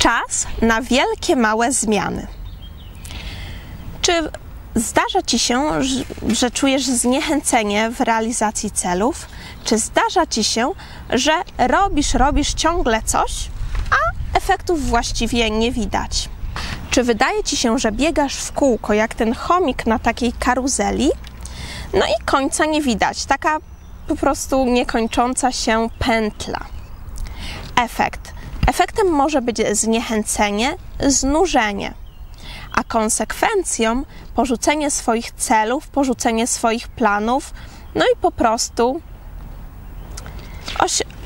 Czas na wielkie, małe zmiany. Czy zdarza ci się, że czujesz zniechęcenie w realizacji celów? Czy zdarza ci się, że robisz, robisz ciągle coś, a efektów właściwie nie widać? Czy wydaje ci się, że biegasz w kółko jak ten chomik na takiej karuzeli? No i końca nie widać, taka po prostu niekończąca się pętla. Efekt. Efektem może być zniechęcenie, znużenie, a konsekwencją porzucenie swoich celów, porzucenie swoich planów, no i po prostu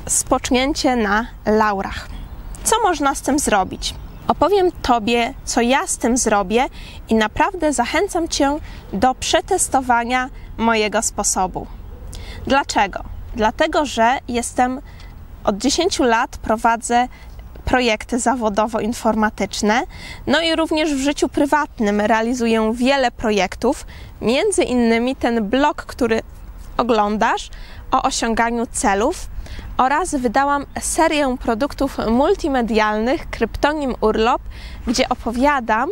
spocznięcie na laurach. Co można z tym zrobić? Opowiem Tobie, co ja z tym zrobię i naprawdę zachęcam Cię do przetestowania mojego sposobu. Dlaczego? Dlatego, że jestem od 10 lat prowadzę projekty zawodowo-informatyczne, no i również w życiu prywatnym realizuję wiele projektów, między innymi ten blog, który oglądasz o osiąganiu celów oraz wydałam serię produktów multimedialnych Kryptonim Urlop, gdzie opowiadam,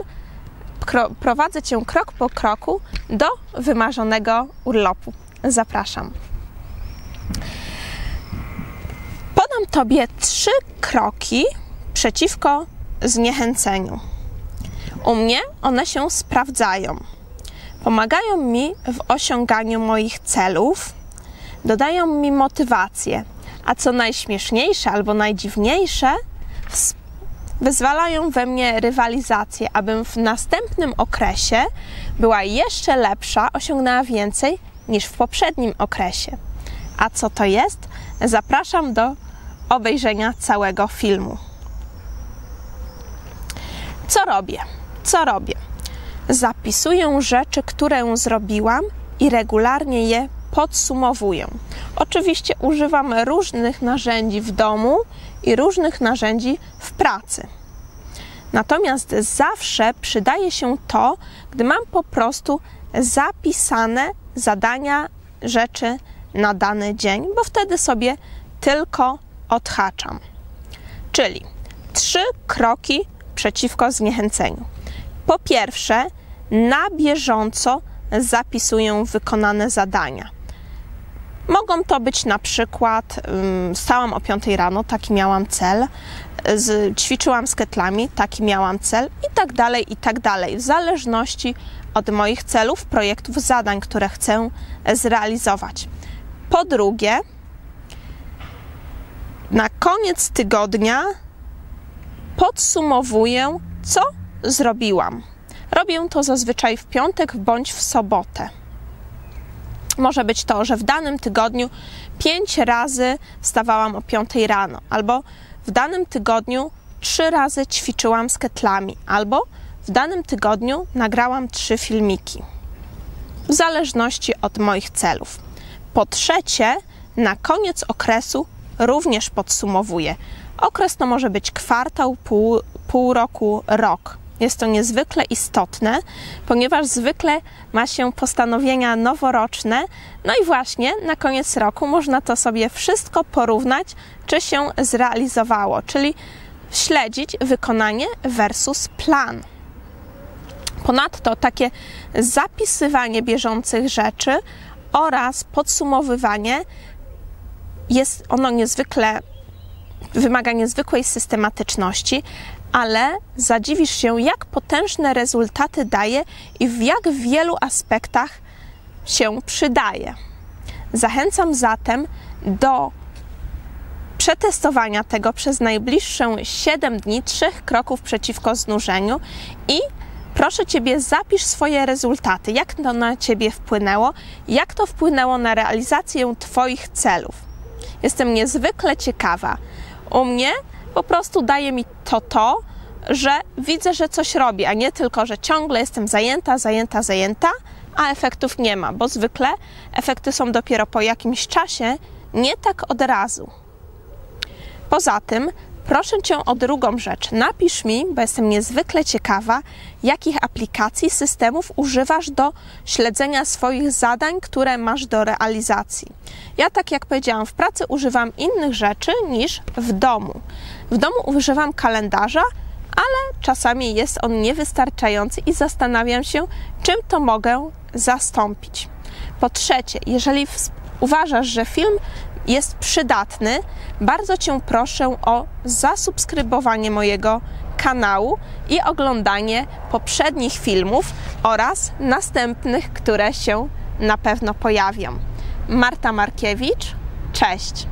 prowadzę Cię krok po kroku do wymarzonego urlopu. Zapraszam. Podam Tobie trzy kroki przeciwko zniechęceniu. U mnie one się sprawdzają. Pomagają mi w osiąganiu moich celów, dodają mi motywację, a co najśmieszniejsze albo najdziwniejsze, wyzwalają we mnie rywalizację, abym w następnym okresie była jeszcze lepsza, osiągnęła więcej niż w poprzednim okresie. A co to jest? Zapraszam do obejrzenia całego filmu. Co robię? Co robię? Zapisuję rzeczy, które zrobiłam i regularnie je podsumowuję. Oczywiście używam różnych narzędzi w domu i różnych narzędzi w pracy. Natomiast zawsze przydaje się to, gdy mam po prostu zapisane zadania, rzeczy na dany dzień, bo wtedy sobie tylko odhaczam. Czyli trzy kroki przeciwko zniechęceniu. Po pierwsze, na bieżąco zapisuję wykonane zadania. Mogą to być na przykład, stałam o 5 rano, taki miałam cel, z, ćwiczyłam z ketlami, taki miałam cel i tak dalej, i tak dalej, w zależności od moich celów, projektów, zadań, które chcę zrealizować. Po drugie, na koniec tygodnia podsumowuję, co zrobiłam. Robię to zazwyczaj w piątek bądź w sobotę. Może być to, że w danym tygodniu pięć razy wstawałam o 5 rano, albo w danym tygodniu trzy razy ćwiczyłam z ketlami, albo w danym tygodniu nagrałam trzy filmiki. W zależności od moich celów. Po trzecie, na koniec okresu również podsumowuję. Okres to może być kwartał, pół, pół roku, rok. Jest to niezwykle istotne, ponieważ zwykle ma się postanowienia noworoczne, no i właśnie na koniec roku można to sobie wszystko porównać, czy się zrealizowało, czyli śledzić wykonanie versus plan. Ponadto takie zapisywanie bieżących rzeczy oraz podsumowywanie jest ono niezwykle wymaga niezwykłej systematyczności, ale zadziwisz się, jak potężne rezultaty daje i w jak wielu aspektach się przydaje. Zachęcam zatem do przetestowania tego przez najbliższe 7 dni, trzech kroków przeciwko znużeniu i proszę Ciebie, zapisz swoje rezultaty, jak to na Ciebie wpłynęło, jak to wpłynęło na realizację Twoich celów. Jestem niezwykle ciekawa. U mnie po prostu daje mi to to, że widzę, że coś robię, a nie tylko, że ciągle jestem zajęta, zajęta, zajęta, a efektów nie ma, bo zwykle efekty są dopiero po jakimś czasie, nie tak od razu. Poza tym, proszę Cię o drugą rzecz. Napisz mi, bo jestem niezwykle ciekawa, jakich aplikacji, systemów używasz do śledzenia swoich zadań, które masz do realizacji. Ja, tak jak powiedziałam, w pracy używam innych rzeczy niż w domu. W domu używam kalendarza ale czasami jest on niewystarczający i zastanawiam się, czym to mogę zastąpić. Po trzecie, jeżeli uważasz, że film jest przydatny, bardzo Cię proszę o zasubskrybowanie mojego kanału i oglądanie poprzednich filmów oraz następnych, które się na pewno pojawią. Marta Markiewicz, cześć!